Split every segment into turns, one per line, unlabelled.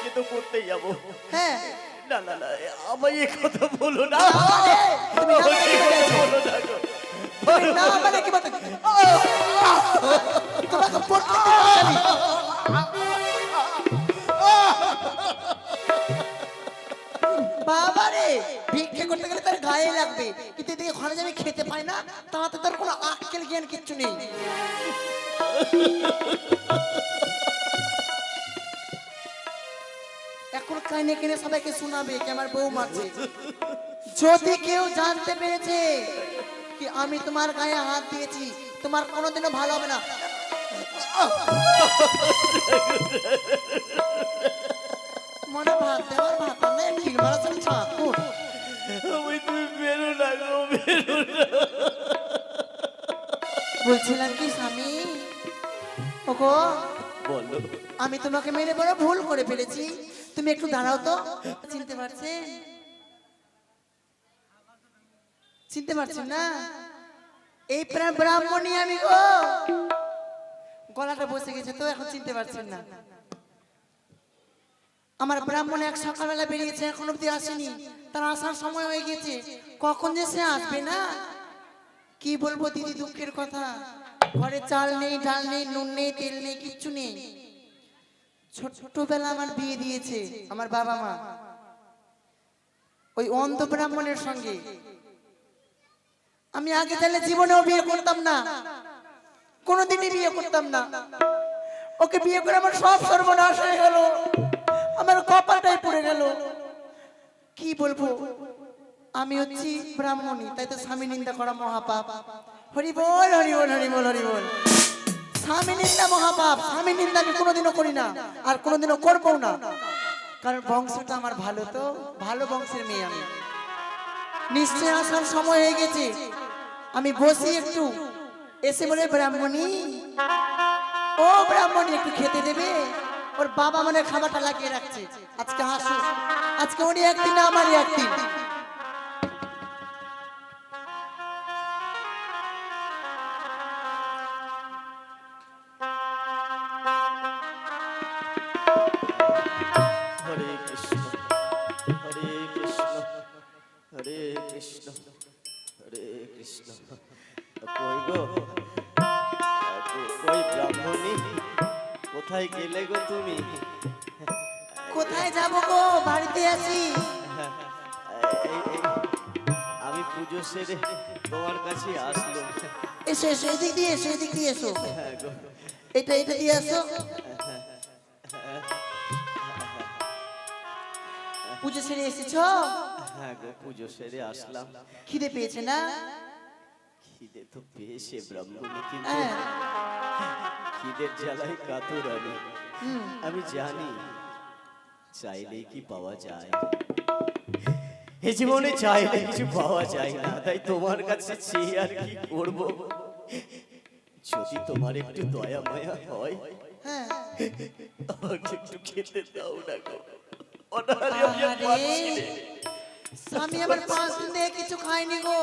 বিয়ে তো যাব।
হ্যাঁ।
না না না আমায় এ কথা বলো না।
আরে, তুমি না
আমায় এ
বলে
কথা বলো না। গো।
না মানে কি বলতে তোমাকে পড়তে দিতে বাবা রে ভিক্ষে করতে গেলে তার গায়ে লাগবে। কিন্তু এদিকে ঘরে যাবে খেতে পায় না তাতে তার কোনো আক্কেল জ্ঞান কিচ্ছু নেই। এখন কিনে সবাইকে শোনাবে কি আমার বউ মারছে? যদি কেউ জানতে পেরেছে কি আমি তোমার গায়ে হাত দিয়েছি তোমার কোনোদিনও ভালো হবে না। মনে ভাত দেওয়ার ভাত না মারা ঠাকুর।
আমায় তুমি বেরো না গো বেরো না।
বলছিলাম কি স্বামী? ওগো
বলো।
আমি তোমাকে মেরে বড় ভুল করে ফেলেছি। তুমি একটু দাঁড়াও তো। চিনতে পারছেন? চিনতে পারছেন না? এই প্রাণ ব্রাহ্মণী আমি গো। গলাটা বসে গেছে তো, এখন চিনতে পারছেন না। আমার ব্রাহ্মণ এক সকালবেলা বেরিয়েছে, এখন অব্দি আসেনি। তার আসার সময় হয়ে গেছে। কখন যে সে আসবে না? কি বলব দিদি দুঃখের কথা? ঘরে চাল নেই, ডাল নেই, নুন নেই, তেল নেই, কিচ্ছু ছোটবেলা আমার বিয়ে দিয়েছে আমার বাবা মা। ওই অন্ধ ব্রাহ্মণের সঙ্গে। আমি আগে তাহলে জীবনেও বিয়ে করতাম না। কোনোদিনই বিয়ে করতাম না। ওকে বিয়ে করে আমার সব সর্বনাশ হয়ে গেল। আমার কপালটাই পড়ে গেল। কি বলব? আমি হচ্ছি ব্রাহ্মণী, তাই তো স্বামী নিন্দা করা মহাপাপ। হরি বল হরি বল হরি বল হরি বল। স্বামী নিন্দা মহাপাপ, স্বামী নিন্দা আমি কোনোদিনও করি না, আর কোনোদিনও করব না। কারণ বংশটা আমার ভালো তো, ভালো বংশের মেয়ে আমি। নিশ্চয় আসার সময় হয়ে গেছে। আমি বসি একটু, এসে বলে, ব্রাহ্মণী, ও ব্রাহ্মণী, একটু খেতে দেবে? ওর বাবা মানে খাবারটা লাগিয়ে রাখছে। আজকে হাসু আজকে উনি একদিন না, আমারই একদিন।
কোথায় গেলে গো তুমি?
কোথায় যাব গো? বাড়িতে আছি।
আমি পুজো সেরে তোমার কাছে আসলো।
এসো এসো এদিক দিয়ে এসো এদিক দিয়ে এসো।
হ্যাঁ
এটা এটা দিয়ে আসো। পুজো সেরে এসেছ?
হ্যাঁ গো পুজো সেরে আসলাম।
খিদে পেয়েছে না?
খিদে তো পেয়েছে ব্রাহ্মণী কিন্তু।
হ্যাঁ।
খিদের জ্বালায় কাতর আমি? আমি জানি চাইলেই কি পাওয়া যায়। এই জীবনে চাইলে কিছু পাওয়া যায় না। তাই তোমার কাছে চেয়ে আর কি করব? যদি তোমার একটু দয়া মায়া হয়
হ্যাঁ।
আমাকে একটু খেতে দাও না গো। অনাহারে আমি আর পারছি না।
পাঁচ দিন কিছু খায়নি গো।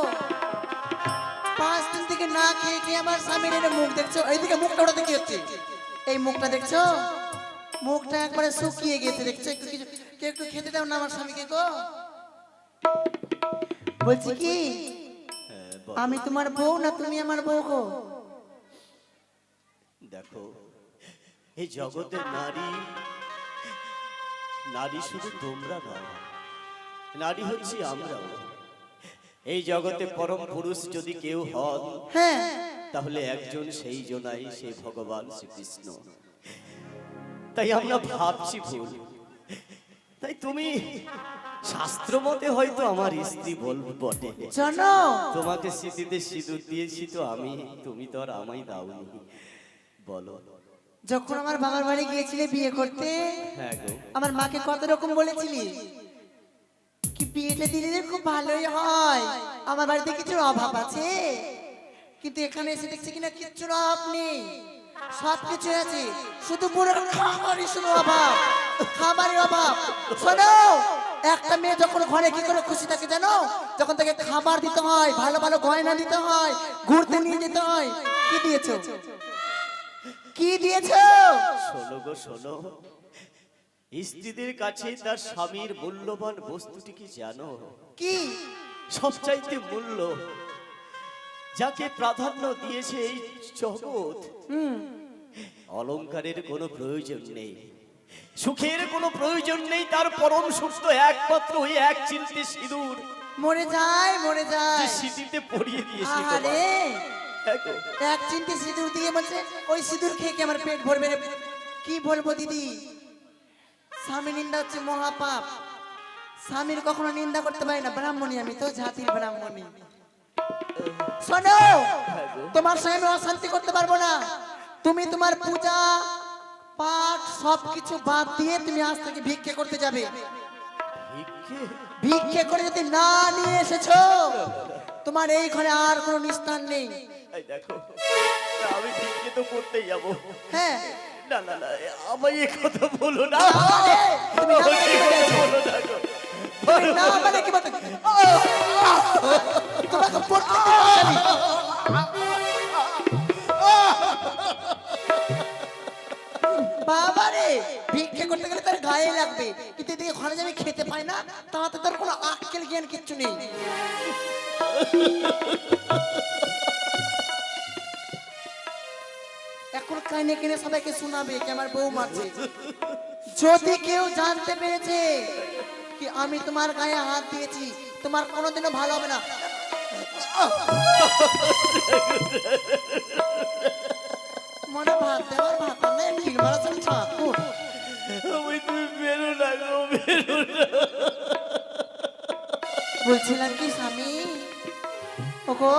পাঁচ দিন থেকে না খেয়ে খেয়ে আমার স্বামীর এটা মুখ দেখছ, এইদিকে মুখটা ওটা দেখি হচ্ছে। এই মুখটা দেখছ? মুখটা একবারে শুকিয়ে গেছে, দেখছ? একটু কিছু কেউ একটু খেতে দাও না আমার স্বামীকে গো। বলছি কি? আমি তোমার বউ না তুমি আমার বউ গো?
দেখো, এই জগতের নারী নারী শুধু তোমরা নয় নারী হচ্ছে আমরাও। এই জগতে পরম পুরুষ যদি কেউ হন
হ্যাঁ।
তাহলে একজন সেই জনাই সেই ভগবান শ্রীকৃষ্ণ। তাই আমরা ভাবছি ভুল। তাই তুমি শাস্ত্র মতে হয়তো আমার স্ত্রী বলব বটে।
জানো।
তোমাকে স্মৃতিতে সিঁদুর দিয়েছি তো আমি তুমি তো আর আমায় দাওনি। বলো।
যখন আমার বাবার বাড়ি গিয়েছিলে বিয়ে করতে
হ্যাঁ
আমার মাকে কত রকম বলেছিলি? কি বিয়েটা দিলে খুব ভালোই হয়? আমার বাড়িতে কিছু অভাব আছে। কিন্তু এখানে এসে দেখছি কিনা কিচ্ছুর অভাব নেই। সব কিছু আছে। শুধু পুরো খাবারই শুধু অভাব। খাবারের অভাব। শোনো, একটা মেয়ে যখন ঘরে কি করে খুশি থাকে জানো? যখন তাকে খাবার দিতে হয়, ভালো ভালো গয়না দিতে হয়, ঘুরতে নিয়ে যেতে হয়, কি দিয়েছ? কি দিয়েছ?
শোনো গো, শোনো। স্ত্রীদের কাছে তার স্বামীর মূল্যবান বস্তুটি কি জানো।
কি?
সবচাইতে মূল্য যাকে প্রাধান্য দিয়েছে এই জগৎ। অলংকারের কোনো প্রয়োজন নেই সুখের কোনো প্রয়োজন নেই তার পরম সুখ তো একমাত্র ওই এক চিলতে সিঁদুর।
মরে যায় মরে যায়।
সিঁথিতে পরিয়ে দিয়েছি
আরে এক চিনতে সিঁদুর দিয়ে বলছে ওই সিঁদুর খেয়ে কি আমার পেট ভরবে? কি বলব দিদি? স্বামী নিন্দা হচ্ছে মহাপাপ। স্বামীর কখনো নিন্দা করতে পারি না ব্রাহ্মণী আমি তো জাতির ব্রাহ্মণী। শোনো তোমার সঙ্গে আমি অশান্তি করতে পারব না। তুমি তোমার পূজা পাঠ সবকিছু বাদ দিয়ে তুমি আজ থেকে ভিক্ষে করতে যাবে।
ভিক্ষে?
ভিক্ষে করে যদি না নিয়ে এসেছ তোমার এই ঘরে আর কোনো নিস্তার নেই।
দেখো আমি ভিক্ষে তো করতেই যাব।
হ্যাঁ
না না না আমায় এ কথা বলো না।
তুমি না
আমায়
কি
বলো না গো।
তুমি না বলে কি বলছো? তোমাকে পড়তে বাবা রে ভিক্ষে করতে গেলে তার গায়ে লাগবে। কিন্তু এদিকে ঘরে যাবে খেতে পায় না তাতে তোর কোনো আক্কেল জ্ঞান কিচ্ছু নেই। কিনে সবাইকে শোনাবে যে আমার বউ মারছে। যদি কেউ জানতে পেরেছে কি আমি তোমার গায়ে হাত দিয়েছি তোমার কোনোদিনও ভালো হবে না। মনে ভাত দেওয়ার ভাত না কিল মারাছেন ঠাকুর।
আমি তুমি বেরো না গো বেরো
বলছিলাম কি স্বামী? ওগো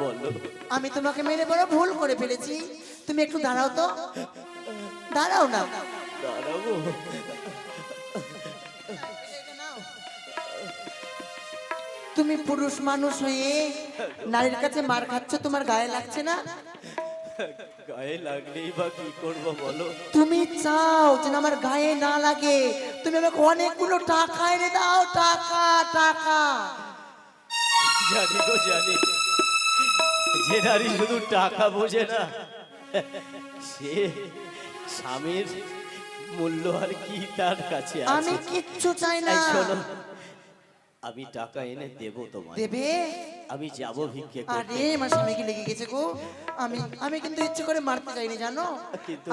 বলো।
আমি তোমাকে মেরে বড় ভুল করে ফেলেছি। তুমি একটু দাঁড়াও তো। দাঁড়াও না।
দাঁড়াবো।
তুমি পুরুষ মানুষ হয়ে নারীর কাছে মার খাচ্ছ তোমার গায়ে লাগছে না?
গায়ে লাগলেই বা কি করব বলো?
তুমি চাও যেন আমার গায়ে না লাগে। তুমি আমাকে অনেকগুলো টাকা এনে দাও টাকা টাকা।
জানি গো জানি। যে নারী শুধু টাকা বোঝে না সে স্বামীর মূল্য আর কি তার কাছে
আমি কিচ্ছু চাই না।
শোনো আমি টাকা এনে দেব তোমায়।
দেবে?
আমি যাব ভিক্ষে
আরে আমার স্বামীকে লেগে গেছে গো? আমি আমি কিন্তু ইচ্ছে করে মারতে চাইনি জানো?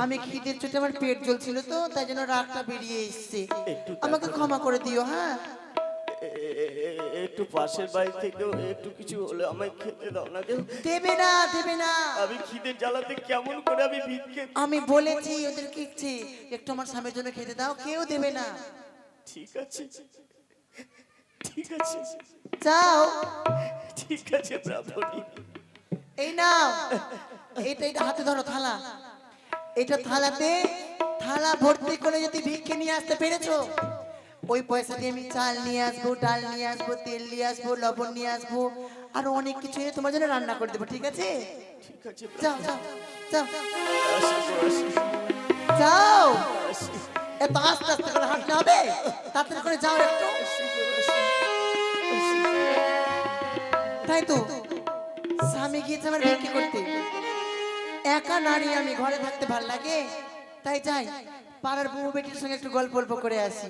আমি খিদের চোটে আমার পেট জ্বলছিল তো তাই জন্য রাগটা বেরিয়ে এসছে। আমাকে ক্ষমা করে দিও হ্যাঁ?
একটু পাশের বাড়ি থেকেও একটু কিছু হলে আমায় খেতে দাও না কেউ
দেবে না দেবে না।
আমি খিদের জ্বালাতে কেমন করে আমি ভিক্ষে
আমি বলেছি ওদের কি ইচ্ছে একটু আমার স্বামীর জন্য খেতে দাও কেউ দেবে না।
ঠিক আছে ঠিক আছে।
যাও।
ঠিক আছে ব্রাহ্মণী।
এই নাও এইটা এটা হাতে ধরো থালা। এটা থালাতে থালা ভর্তি করে যদি ভিক্ষে নিয়ে আসতে পেরেছ ওই পয়সা দিয়ে আমি চাল নিয়ে আসব ডাল নিয়ে আসব তেল নিয়ে আসব লবণ নিয়ে আসব আরও অনেক কিছু এনে তোমার জন্য রান্না করে দেবো ঠিক আছে? যাও এত আস্তে আস্তে করে হাঁটতে হবে? তাড়াতাড়ি করে যাও একটু। তাই তো? স্বামী গিয়েছে আমার ভিক্ষে করতে। একা নারী আমি ঘরে থাকতে ভালো লাগে। তাই যাই পাড়ার বউ বেটির সঙ্গে একটু গল্প গল্প করে আসি।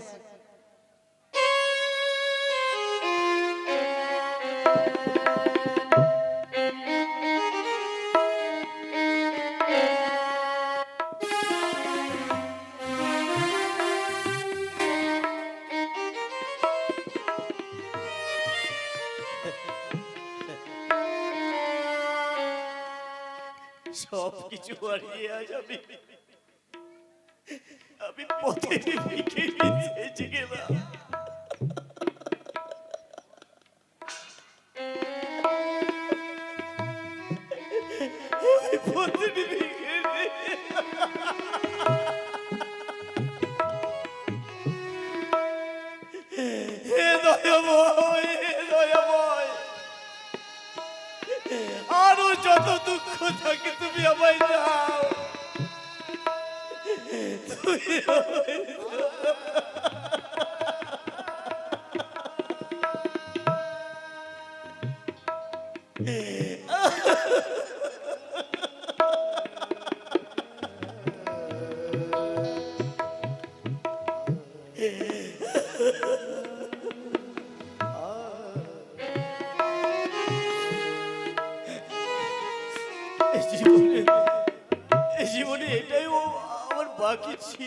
আজ আমি আমি পথে ভিক্ষে নিতে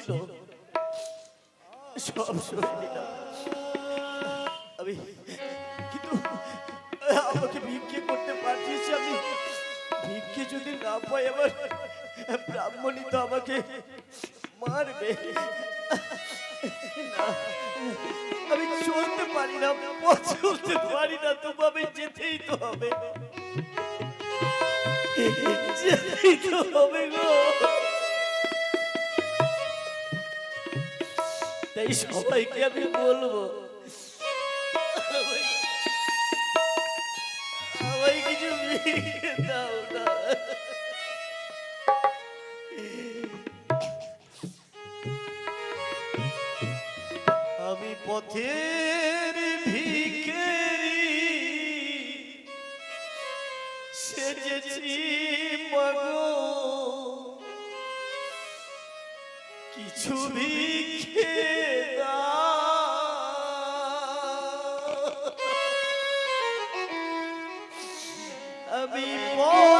ছিল। সব আমি কিন্তু আমাকে ভিক্ষে করতে আমি ভিক্ষে যদি না পাই আবার ব্রাহ্মণী তো আমাকে মারবে। আমি চলতে পারি না পারি না আমি যেতেই তো হবে। যেতেই তো হবে গো। তাই সবাইকে আমি বলব। আমায় কিছু ভিক্ষে দাও আমি পথের ভিখেরি সেজেছি। কিছু ভিক্ষে দাও। আমি পথের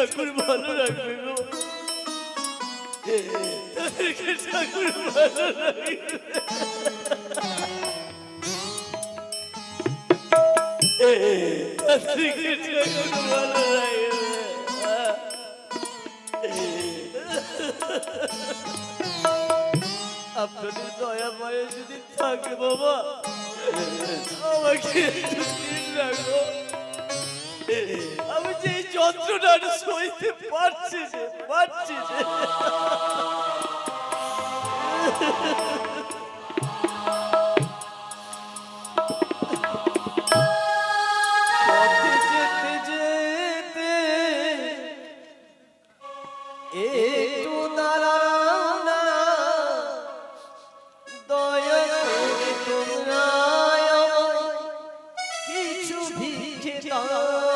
ঠাকুর ভালো রাখবে গো তাদেরকে ঠাকুর ভালো রাখবে তাদেরকে ঠাকুর ভালো আপনাদের দয়া মায়া যদি থাকে বাবা আমাকে রাখো এই যন্ত্রণাটা সইতে পারছি যে পারছি যে। কিছু ভিক্ষে দাও।